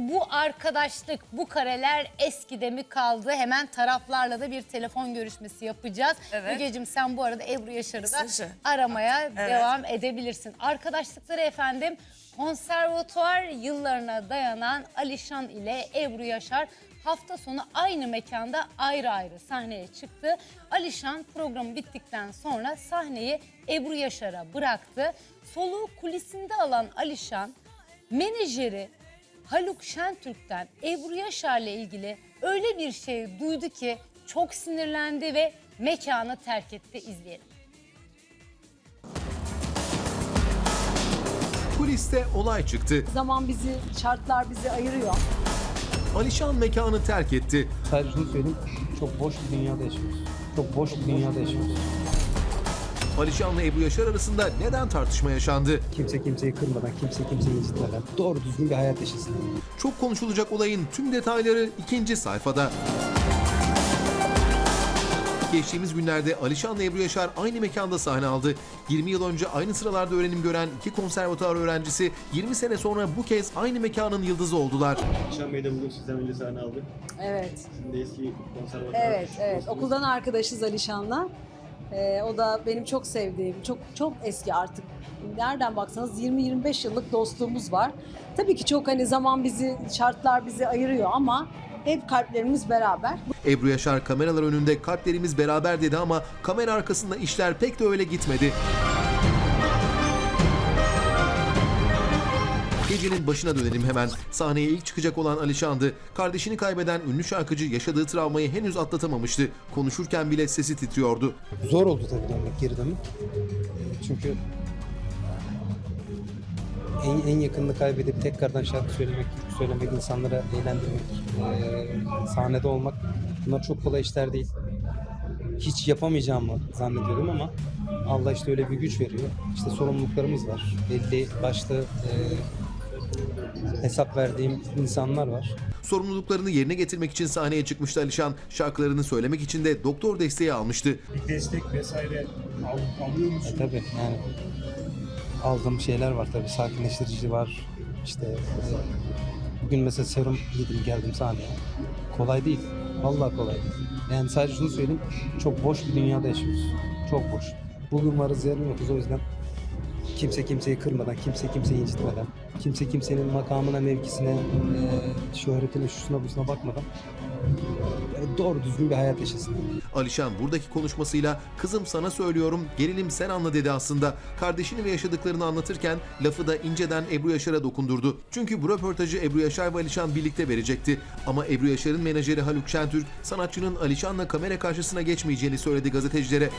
Bu arkadaşlık, bu kareler eskide mi kaldı? Hemen taraflarla da bir telefon görüşmesi yapacağız. Evet. Mügeciğim sen bu arada Ebru Yaşar'ı da aramaya devam edebilirsin. Arkadaşlıkları efendim konservatuvar yıllarına dayanan Alişan ile Ebru Yaşar hafta sonu aynı mekanda ayrı ayrı sahneye çıktı. Alişan programı bittikten sonra sahneyi Ebru Yaşar'a bıraktı. Soluğu kulisinde alan Alişan menajeri Haluk Şentürk'ten Ebru Yaşar'la ilgili öyle bir şey duydu ki çok sinirlendi ve mekanı terk etti. İzleyelim. Kuliste olay çıktı. Zaman bizi, şartlar bizi ayırıyor. Alişan mekanı terk etti. Sadece şunu söyleyeyim, çok boş bir dünyada yaşıyoruz. Çok boş bir dünyada yaşıyoruz. Alişan'la Ebru Yaşar arasında neden tartışma yaşandı? Kimse kimseyi kırmadan, kimse kimseyi incitmeden doğru düzgün bir hayat yaşasın. Çok konuşulacak olayın tüm detayları ikinci sayfada. Geçtiğimiz günlerde Alişan'la Ebru Yaşar aynı mekanda sahne aldı. 20 yıl önce aynı sıralarda öğrenim gören iki konservatuar öğrencisi 20 sene sonra bu kez aynı mekanın yıldızı oldular. Nişan Bey de bugün sizden önce sahne aldı. Evet, de eski konservatuvar. evet, evet. Okuldan arkadaşız Alişan'la. Ee, o da benim çok sevdiğim, çok çok eski artık. Nereden baksanız 20-25 yıllık dostluğumuz var. Tabii ki çok hani zaman bizi, şartlar bizi ayırıyor ama hep kalplerimiz beraber. Ebru Yaşar kameralar önünde kalplerimiz beraber dedi ama kamera arkasında işler pek de öyle gitmedi. Gecenin başına dönelim hemen. Sahneye ilk çıkacak olan Alişan'dı. Kardeşini kaybeden ünlü şarkıcı yaşadığı travmayı henüz atlatamamıştı. Konuşurken bile sesi titriyordu. Zor oldu tabii dönmek geri dönmek. Çünkü en, en yakınını kaybedip tekrardan şarkı söylemek, söylemek, insanlara eğlendirmek, eee, sahnede olmak bunlar çok kolay işler değil. Hiç yapamayacağımı zannediyordum ama Allah işte öyle bir güç veriyor. İşte sorumluluklarımız var. Belli başlı eee, hesap verdiğim insanlar var. Sorumluluklarını yerine getirmek için sahneye çıkmıştı Alişan. Şarkılarını söylemek için de doktor desteği almıştı. Bir destek vesaire al, alıyor E, musun? tabii yani aldığım şeyler var tabii sakinleştirici var işte e, bugün mesela serum yedim geldim sahneye kolay değil vallahi kolay değil yani sadece şunu söyleyeyim çok boş bir dünyada yaşıyoruz çok boş bugün varız yarın yokuz o yüzden kimse kimseyi kırmadan kimse kimseyi incitmeden kimse kimsenin makamına mevkisine e, şöhretine şusuna busuna bakmadan e, doğru düzgün bir hayat yaşasın. Alişan buradaki konuşmasıyla kızım sana söylüyorum gerilim sen anla dedi aslında. Kardeşini ve yaşadıklarını anlatırken lafı da inceden Ebru Yaşar'a dokundurdu. Çünkü bu röportajı Ebru Yaşar ve Alişan birlikte verecekti. Ama Ebru Yaşar'ın menajeri Haluk Şentürk sanatçının Alişan'la kamera karşısına geçmeyeceğini söyledi gazetecilere.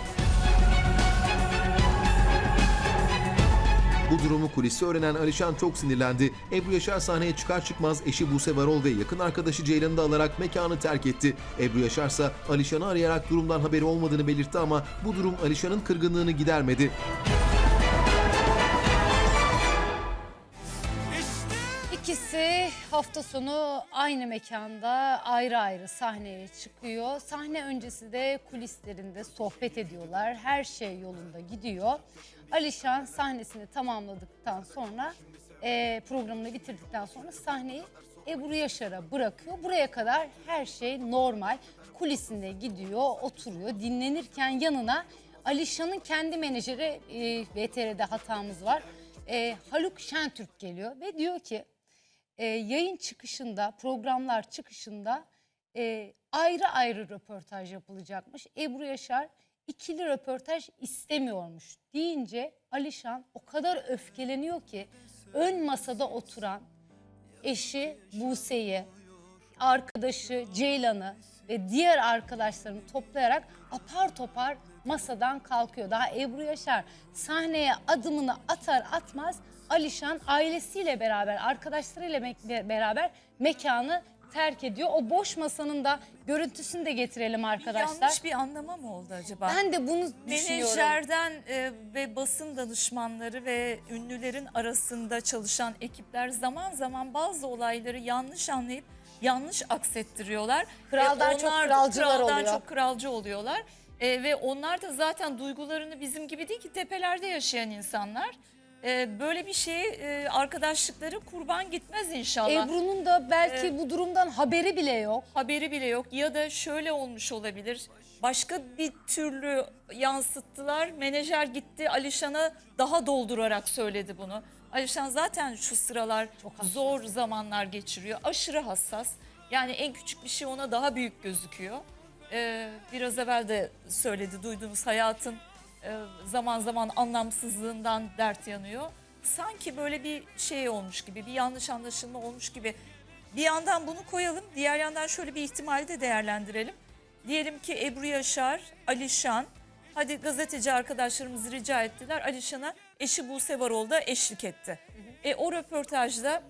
Bu durumu kuliste öğrenen Alişan çok sinirlendi. Ebru Yaşar sahneye çıkar çıkmaz eşi Buse Varol ve yakın arkadaşı Ceylan'ı da alarak mekanı terk etti. Ebru Yaşar ise Alişan'ı arayarak durumdan haberi olmadığını belirtti ama bu durum Alişan'ın kırgınlığını gidermedi. İkisi hafta sonu aynı mekanda ayrı ayrı sahneye çıkıyor. Sahne öncesi de kulislerinde sohbet ediyorlar. Her şey yolunda gidiyor. Alişan sahnesini tamamladıktan sonra e, programını bitirdikten sonra sahneyi Ebru Yaşar'a bırakıyor. Buraya kadar her şey normal. Kulisinde gidiyor, oturuyor. Dinlenirken yanına Alişan'ın kendi menajeri e, VTR'de hatamız var. E, Haluk Şentürk geliyor ve diyor ki e, yayın çıkışında, programlar çıkışında e, ayrı ayrı röportaj yapılacakmış. Ebru Yaşar ikili röportaj istemiyormuş deyince Alişan o kadar öfkeleniyor ki ön masada oturan eşi Buse'yi, arkadaşı Ceylan'ı ve diğer arkadaşlarını toplayarak apar topar masadan kalkıyor. Daha Ebru Yaşar sahneye adımını atar atmaz Alişan ailesiyle beraber, arkadaşlarıyla me- beraber mekanı terk ediyor. O boş masanın da görüntüsünü de getirelim arkadaşlar. Yanlış bir anlama mı oldu acaba? Ben de bunu düşünüyorum. Menajerden e, ve basın danışmanları ve ünlülerin arasında çalışan ekipler zaman zaman bazı olayları yanlış anlayıp yanlış aksettiriyorlar. Kraldan Ve çok kralcılar kraldan oluyor. çok kralcı oluyorlar. E, ve onlar da zaten duygularını bizim gibi değil ki tepelerde yaşayan insanlar. E, böyle bir şeye e, arkadaşlıkları kurban gitmez inşallah. Ebru'nun da belki Ee, bu durumdan haberi bile yok. haberi bile yok ya da şöyle olmuş olabilir. Başka bir türlü yansıttılar. Menajer gitti Alişan'a daha doldurarak söyledi bunu. Alişan zaten şu sıralar zor zamanlar geçiriyor. Aşırı hassas. Yani en küçük bir şey ona daha büyük gözüküyor. Ee, biraz evvel de söyledi duyduğunuz hayatın e, zaman zaman anlamsızlığından dert yanıyor. Sanki böyle bir şey olmuş gibi, bir yanlış anlaşılma olmuş gibi. Bir yandan bunu koyalım, diğer yandan şöyle bir ihtimali de değerlendirelim. Diyelim ki Ebru Yaşar, Alişan, hadi gazeteci arkadaşlarımız rica ettiler. Alişan'a eşi Buse Varol da eşlik etti. E, o röportajda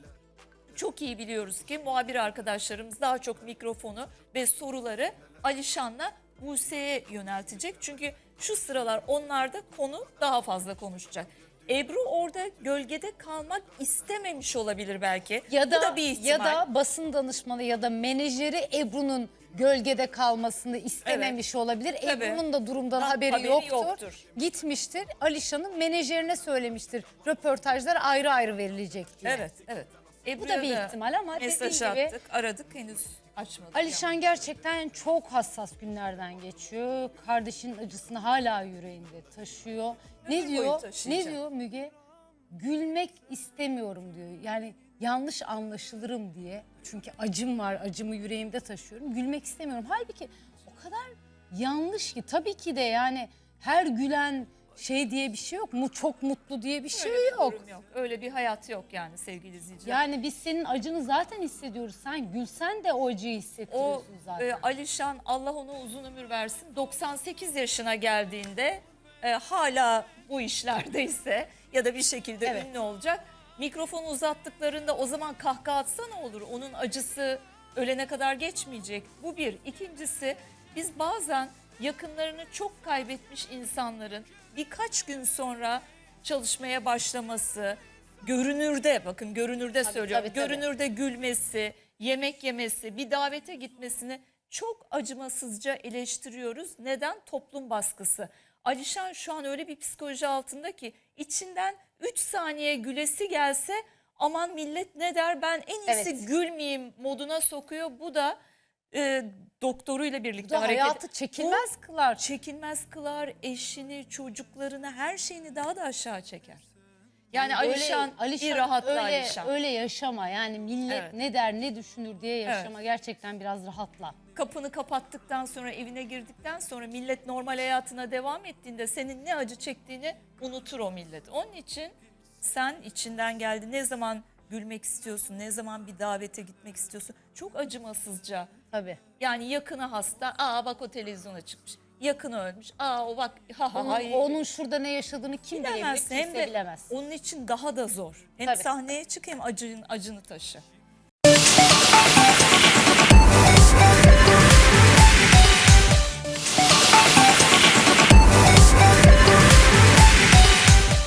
çok iyi biliyoruz ki muhabir arkadaşlarımız daha çok mikrofonu ve soruları Alişan'la Buse'ye yöneltecek. Çünkü şu sıralar onlarda konu daha fazla konuşacak. Ebru orada gölgede kalmak istememiş olabilir belki. Ya Bu da, da bir ihtimal. ya da basın danışmanı ya da menajeri Ebru'nun gölgede kalmasını istememiş olabilir. Tabii. Ebru'nun da durumdan Ha, haberi, haberi yoktur. yoktur. Gitmiştir. Alişan'ın menajerine söylemiştir. Röportajlar ayrı ayrı verilecek diye. Evet, evet. Bu da bir ihtimal ama mesaj dediğim gibi attık, aradık henüz açmadık. Alişan gerçekten çok hassas günlerden geçiyor. Kardeşinin acısını hala yüreğinde taşıyor. Ne Ömür boyu diyor? taşıyacak. Ne diyor Müge? Gülmek istemiyorum diyor. Yani yanlış anlaşılırım diye. Çünkü acım var, acımı yüreğimde taşıyorum. Gülmek istemiyorum. Halbuki o kadar yanlış ki tabii ki de yani her gülen şey diye bir şey yok mu? Çok mutlu diye bir şey Öyle bir yok. durum yok. Öyle bir hayat yok yani sevgili izleyiciler. Yani biz senin acını zaten hissediyoruz. Sen gülsen de o acıyı o hissettiriyorsun zaten. e, Alişan Allah ona uzun ömür versin 98 yaşına geldiğinde e, hala bu işlerdeyse ya da bir şekilde Evet. ünlü olacak. Mikrofonu uzattıklarında o zaman kahkaha atsa ne olur? Onun acısı ölene kadar geçmeyecek. Bu bir. İkincisi biz bazen yakınlarını çok kaybetmiş insanların birkaç gün sonra çalışmaya başlaması, görünürde bakın görünürde söylüyorum. tabii, tabii. Görünürde gülmesi, yemek yemesi, bir davete gitmesini çok acımasızca eleştiriyoruz. Neden? Toplum baskısı. Alişan şu an öyle bir psikoloji altında ki içinden 3 saniye gülesi gelse aman millet ne der ben en iyisi Evet. gülmeyeyim moduna sokuyor. Bu da e, doktoruyla birlikte da hareket. hayatı çekilmez kılar. çekilmez kılar, eşini, çocuklarını, her şeyini daha da aşağı çeker. Yani Öyle- Alişan, bir rahatla öyle, Alişan. Öyle yaşama yani millet Evet. ne der ne düşünür diye yaşama gerçekten biraz rahatla. Kapını kapattıktan sonra evine girdikten sonra millet normal hayatına devam ettiğinde senin ne acı çektiğini unutur o millet. Onun için sen içinden geldi ne zaman gülmek istiyorsun, ne zaman bir davete gitmek istiyorsun. Çok acımasızca. Tabii. Yani yakını hasta, aa bak o televizyona çıkmış. Yakını ölmüş, aa o bak ha ha Onun, ha. onun şurada ne yaşadığını kim bilebilir? bilemez. Kimse Hem de bilemez. onun için daha da zor. Hem Tabii. sahneye çık hem acın, acını taşı.